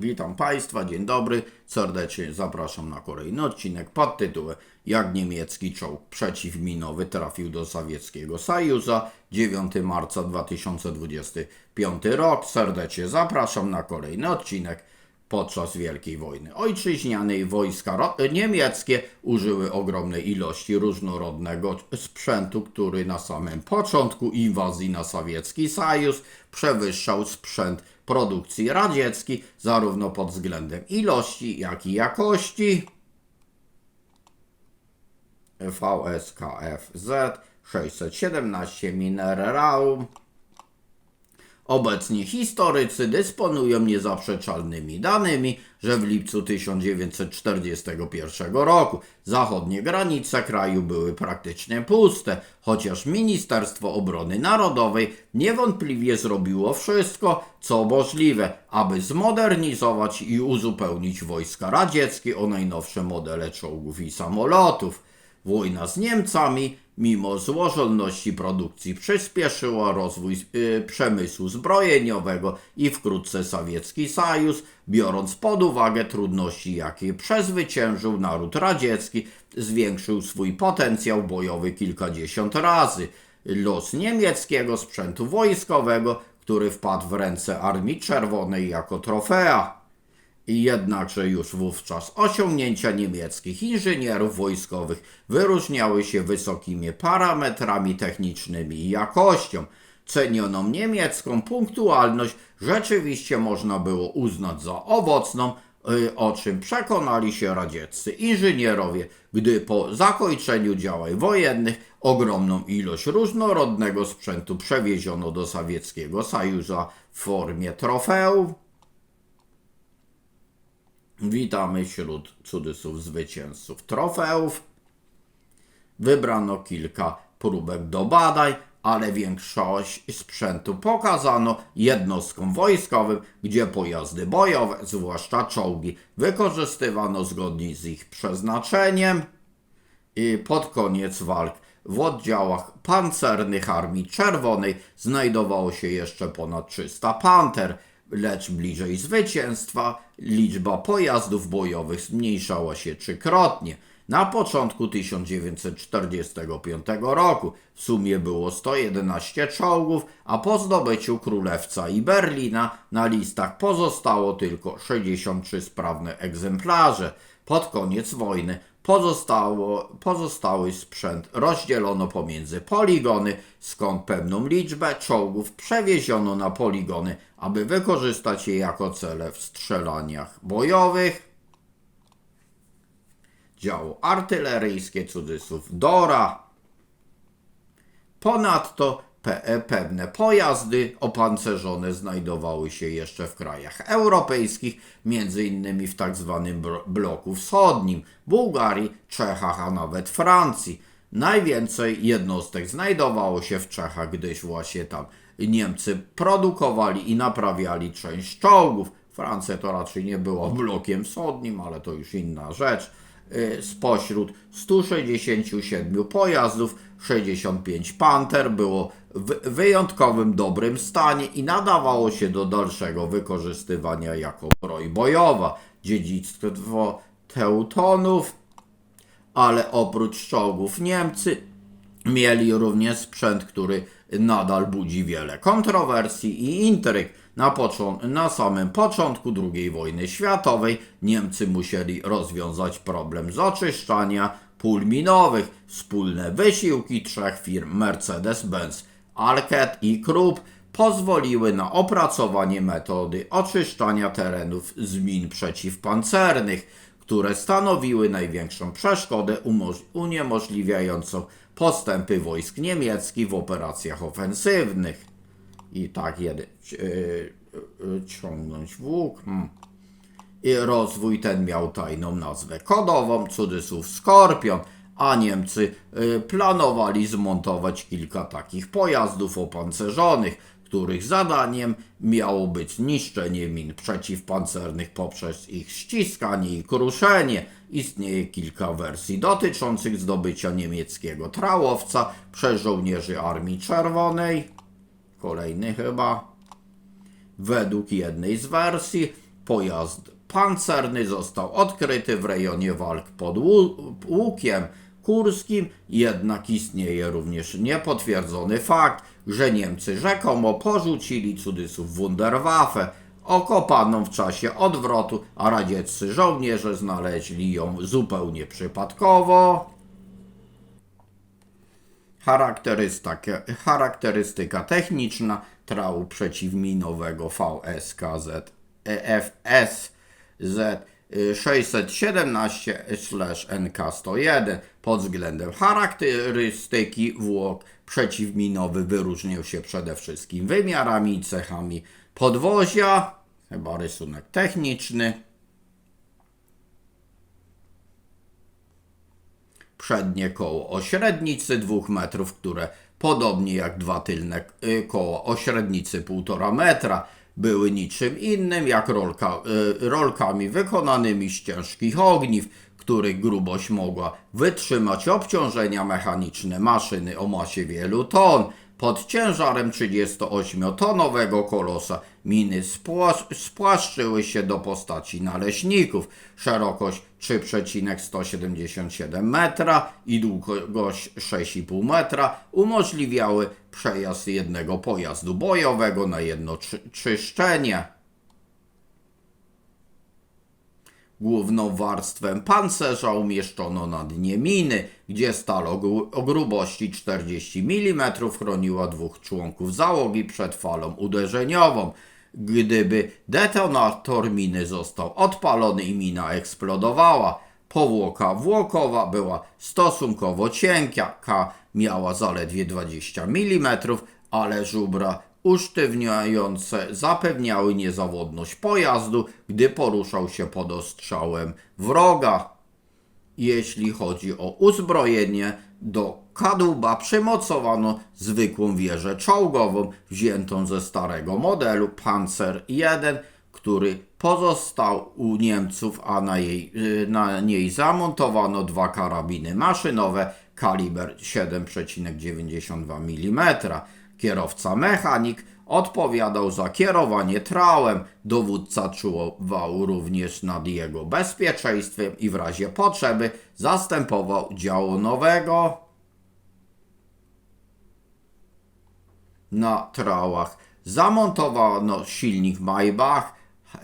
Witam Państwa, dzień dobry. Serdecznie zapraszam na kolejny odcinek pod tytułem Jak niemiecki czołg przeciwminowy trafił do sowieckiego Sojuza 9 marca 2025 rok. Serdecznie zapraszam na kolejny odcinek podczas Wielkiej Wojny Ojczyźnianej wojska niemieckie użyły ogromnej ilości różnorodnego sprzętu, który na samym początku inwazji na sowiecki Sojus przewyższał sprzęt produkcji radzieckiej zarówno pod względem ilości, jak i jakości. VSKFZ 617 Minerałum Obecnie historycy dysponują niezaprzeczalnymi danymi, że w lipcu 1941 roku zachodnie granice kraju były praktycznie puste, chociaż Ministerstwo Obrony Narodowej niewątpliwie zrobiło wszystko, co możliwe, aby zmodernizować i uzupełnić wojska radzieckie o najnowsze modele czołgów i samolotów. Wojna z Niemcami, mimo złożoności produkcji, przyspieszyła rozwój y, przemysłu zbrojeniowego i wkrótce sowiecki Sojus, biorąc pod uwagę trudności, jakie przezwyciężył naród radziecki, zwiększył swój potencjał bojowy kilkadziesiąt razy. Los niemieckiego sprzętu wojskowego, który wpadł w ręce Armii Czerwonej jako trofea. I jednakże już wówczas osiągnięcia niemieckich inżynierów wojskowych wyróżniały się wysokimi parametrami technicznymi i jakością. Cenioną niemiecką punktualność rzeczywiście można było uznać za owocną, y, o czym przekonali się radzieccy inżynierowie, gdy po zakończeniu działań wojennych ogromną ilość różnorodnego sprzętu przewieziono do sowieckiego Sojuza w formie trofeów. Witamy wśród cudzysłów zwycięzców trofeów. Wybrano kilka próbek do badań, ale większość sprzętu pokazano jednostkom wojskowym, gdzie pojazdy bojowe, zwłaszcza czołgi, wykorzystywano zgodnie z ich przeznaczeniem. I pod koniec walk w oddziałach pancernych Armii Czerwonej znajdowało się jeszcze ponad 300 panter, lecz bliżej zwycięstwa liczba pojazdów bojowych zmniejszała się trzykrotnie. Na początku 1945 roku w sumie było 111 czołgów, a po zdobyciu Królewca i Berlina na listach pozostało tylko 63 sprawne egzemplarze. Pod koniec wojny pozostało, pozostały sprzęt rozdzielono pomiędzy poligony, skąd pewną liczbę czołgów przewieziono na poligony, aby wykorzystać je jako cele w strzelaniach bojowych. Działo artyleryjskie cudzysłów Dora. Ponadto pe pewne pojazdy opancerzone znajdowały się jeszcze w krajach europejskich, m.in. w tzw. bro- bloku wschodnim, Bułgarii, Czechach, a nawet Francji. Najwięcej jednostek znajdowało się w Czechach, gdyż właśnie tam Niemcy produkowali i naprawiali część czołgów. Francja to raczej nie była blokiem wschodnim, ale to już inna rzecz. Y, Spośród 167 pojazdów 65 Panther było w wyjątkowym dobrym stanie i nadawało się do dalszego wykorzystywania jako broń bojowa. Dziedzictwo Teutonów, ale oprócz czołgów Niemcy mieli również sprzęt, który nadal budzi wiele kontrowersji i intryg. Na, na samym początku II wojny światowej Niemcy musieli rozwiązać problem z oczyszczania pól minowych. Wspólne wysiłki trzech firm Mercedes-Benz, Alket i Krupp pozwoliły na opracowanie metody oczyszczania terenów z min przeciwpancernych, które stanowiły największą przeszkodę uniemożliwiającą postępy wojsk niemieckich w operacjach ofensywnych. I tak jeden yy, yy, ciągnąć włók. Hmm. I rozwój ten miał tajną nazwę kodową, cudzysłów Skorpion, a Niemcy y, planowali zmontować kilka takich pojazdów opancerzonych, których zadaniem miało być niszczenie min przeciwpancernych poprzez ich ściskanie i kruszenie. Istnieje kilka wersji dotyczących zdobycia niemieckiego trałowca przez żołnierzy Armii Czerwonej. Kolejny chyba. Według jednej z wersji Pojazd pancerny został odkryty w rejonie walk pod Łu- Łukiem Kurskim, jednak istnieje również niepotwierdzony fakt, że Niemcy rzekomo porzucili cudzysłów Wunderwaffe, okopaną w czasie odwrotu, a radzieccy żołnierze znaleźli ją zupełnie przypadkowo. Charakterystyka, charakterystyka techniczna trału przeciwminowego VSKZ EFS Z 617-NK101 pod względem charakterystyki włok przeciwminowy wyróżnił się przede wszystkim wymiarami i cechami podwozia, chyba rysunek techniczny, przednie koło o średnicy 2 metrów, które podobnie jak dwa tylne y, koła o średnicy 1,5 metra były niczym innym jak rolka, y, rolkami wykonanymi z ciężkich ogniw, których grubość mogła wytrzymać obciążenia mechaniczne maszyny o masie wielu ton. Pod ciężarem 38-tonowego kolosa miny spłasz- spłaszczyły się do postaci naleśników. Szerokość 3,177 metra i długość 6,5 metra umożliwiały przejazd jednego pojazdu bojowego na jedno czy- czyszczenie. Główną warstwę pancerza umieszczono na dnie miny, gdzie stal o, gru- o grubości 40 mm chroniła dwóch członków załogi przed falą uderzeniową. Gdyby detonator miny został odpalony i mina eksplodowała, powłoka włokowa była stosunkowo cienka, miała zaledwie 20 mm, ale żubra usztywniające zapewniały niezawodność pojazdu, gdy poruszał się pod ostrzałem wroga. Jeśli chodzi o uzbrojenie, do kadłuba przymocowano zwykłą wieżę czołgową wziętą ze starego modelu Panzer I, który pozostał u Niemców, a na, jej, y, na niej zamontowano dwa karabiny maszynowe kaliber 7,92 mm. Kierowca mechanik odpowiadał za kierowanie trałem. Dowódca czuwał również nad jego bezpieczeństwem i w razie potrzeby zastępował działu nowego. Na trałach zamontowano silnik Maybach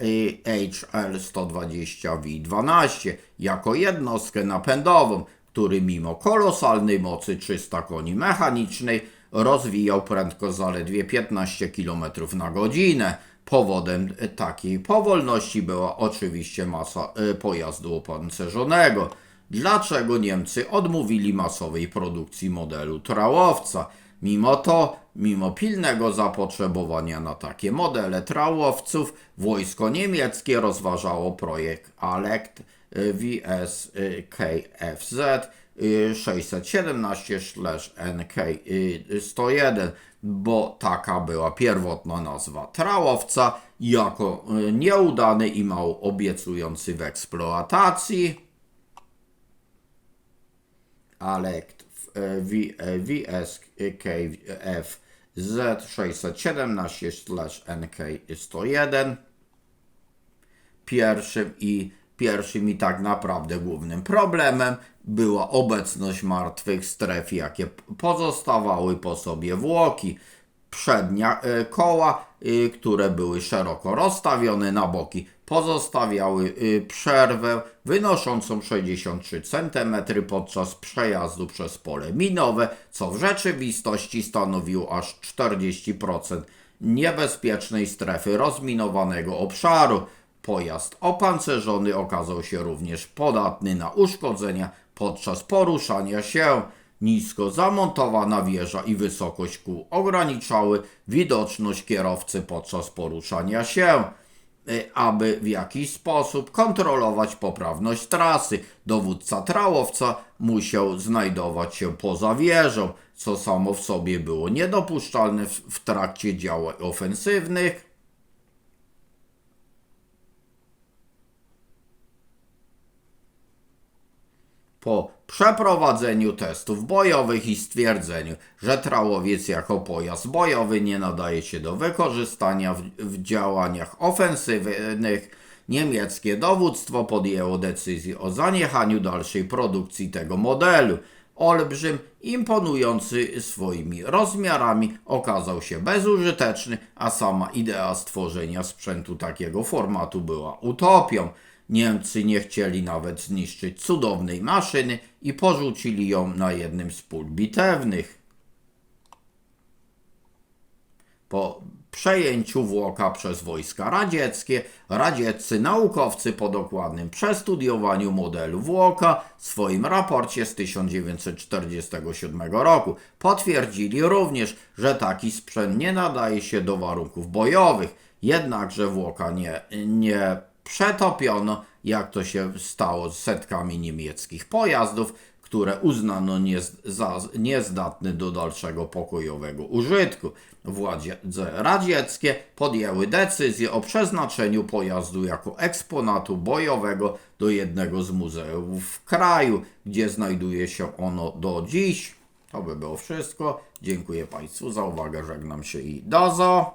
y, HL120V12 jako jednostkę napędową, który mimo kolosalnej mocy 300 koni mechanicznej rozwijał prędkość zaledwie 15 km na godzinę. Powodem takiej powolności była oczywiście masa y, pojazdu opancerzonego. Dlaczego Niemcy odmówili masowej produkcji modelu trałowca? Mimo to, mimo pilnego zapotrzebowania na takie modele trałowców, wojsko niemieckie rozważało projekt ALECT y, VS y, KFZ 617-NK101, bo taka była pierwotna nazwa trałowca, jako y, nieudany i mało obiecujący w eksploatacji. Alekt VSKF Z617-NK101 pierwszym i pierwszym i tak naprawdę głównym problemem była obecność martwych stref, jakie pozostawały po sobie włoki. Przednia e, koła, e, które były szeroko rozstawione na boki, pozostawiały e, przerwę wynoszącą 63 cm podczas przejazdu przez pole minowe, co w rzeczywistości stanowiło aż 40% niebezpiecznej strefy rozminowanego obszaru. Pojazd opancerzony okazał się również podatny na uszkodzenia podczas poruszania się. Nisko zamontowana wieża i wysokość kół ograniczały widoczność kierowcy podczas poruszania się. Y, Aby w jakiś sposób kontrolować poprawność trasy, dowódca trałowca musiał znajdować się poza wieżą, co samo w sobie było niedopuszczalne w, w trakcie działań ofensywnych. Po przeprowadzeniu testów bojowych i stwierdzeniu, że trałowiec jako pojazd bojowy nie nadaje się do wykorzystania w, w działaniach ofensywnych, niemieckie dowództwo podjęło decyzję o zaniechaniu dalszej produkcji tego modelu. Olbrzym, imponujący swoimi rozmiarami, okazał się bezużyteczny, a sama idea stworzenia sprzętu takiego formatu była utopią. Niemcy nie chcieli nawet zniszczyć cudownej maszyny i porzucili ją na jednym z pól bitewnych. Po przejęciu Włoka przez wojska radzieckie, radzieccy naukowcy po dokładnym przestudiowaniu modelu Włoka w swoim raporcie z 1947 roku potwierdzili również, że taki sprzęt nie nadaje się do warunków bojowych, jednakże Włoka nie, nie przetopiono, jak to się stało z setkami niemieckich pojazdów, które uznano nie, za niezdatne do dalszego pokojowego użytku. Władze radzieckie podjęły decyzję o przeznaczeniu pojazdu jako eksponatu bojowego do jednego z muzeów w kraju, gdzie znajduje się ono do dziś. To by było wszystko. Dziękuję Państwu za uwagę, żegnam się i do zo.